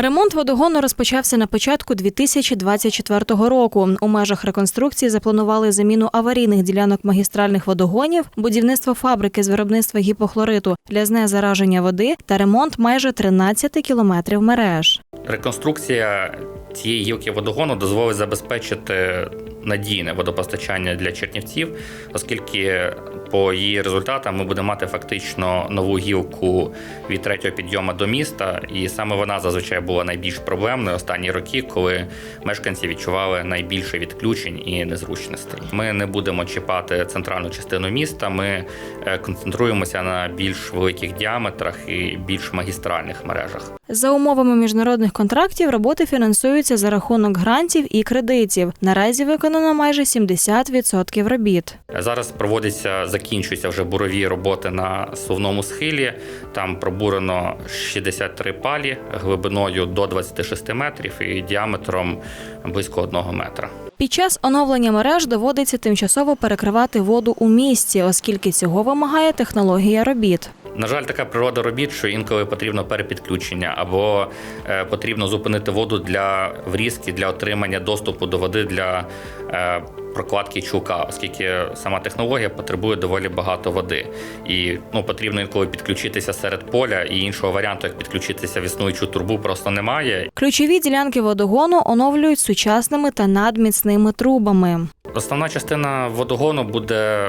Ремонт водогону розпочався на початку 2024 року. У межах реконструкції запланували заміну аварійних ділянок магістральних водогонів, будівництво фабрики з виробництва гіпохлориту для знезараження води та ремонт майже 13 кілометрів мереж. Реконструкція цієї гілки водогону дозволить забезпечити надійне водопостачання для чернівців, оскільки по її результатам ми будемо мати фактично нову гілку від третього підйому до міста, і саме вона зазвичай була найбільш проблемною останні роки, коли мешканці відчували найбільше відключень і незручностей. Ми не будемо чіпати центральну частину міста. Ми е, концентруємося на більш великих діаметрах і більш магістральних мережах. За умовами міжнародних контрактів роботи фінансуються за рахунок грантів і кредитів. Наразі виконано майже 70% робіт. Зараз проводяться, закінчуються вже бурові роботи на сувному схилі. Там пробурено 63 палі глибиною до 26 метрів і діаметром близько 1 метра. Під час оновлення мереж доводиться тимчасово перекривати воду у місті, оскільки цього вимагає технологія робіт. На жаль, така природа робіт, що інколи потрібно перепідключення або е, потрібно зупинити воду для врізки для отримання доступу до води для е, прокладки чулка, оскільки сама технологія потребує доволі багато води. І ну, потрібно інколи підключитися серед поля, і іншого варіанту, як підключитися в існуючу турбу, просто немає. Ключові ділянки водогону оновлюють сучасними та надміцними трубами. Основна частина водогону буде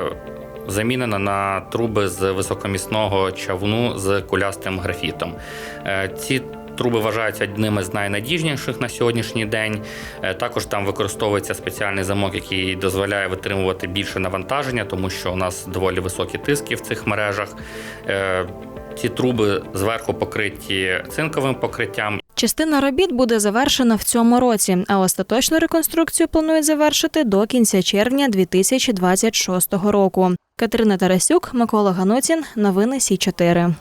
замінена на труби з високомісного чавну з кулястим графітом. Е, Ці Труби вважаються одними з найнадіжніших на сьогоднішній день. Е, Також там використовується спеціальний замок, який дозволяє витримувати більше навантаження, тому що у нас доволі високі тиски в цих мережах. Е, Ці труби зверху покриті цинковим покриттям Частина робіт буде завершена в цьому році, а остаточну реконструкцію планують завершити до кінця червня 2026 року. Катерина Тарасюк, Микола Ганутін, Новини Сі 4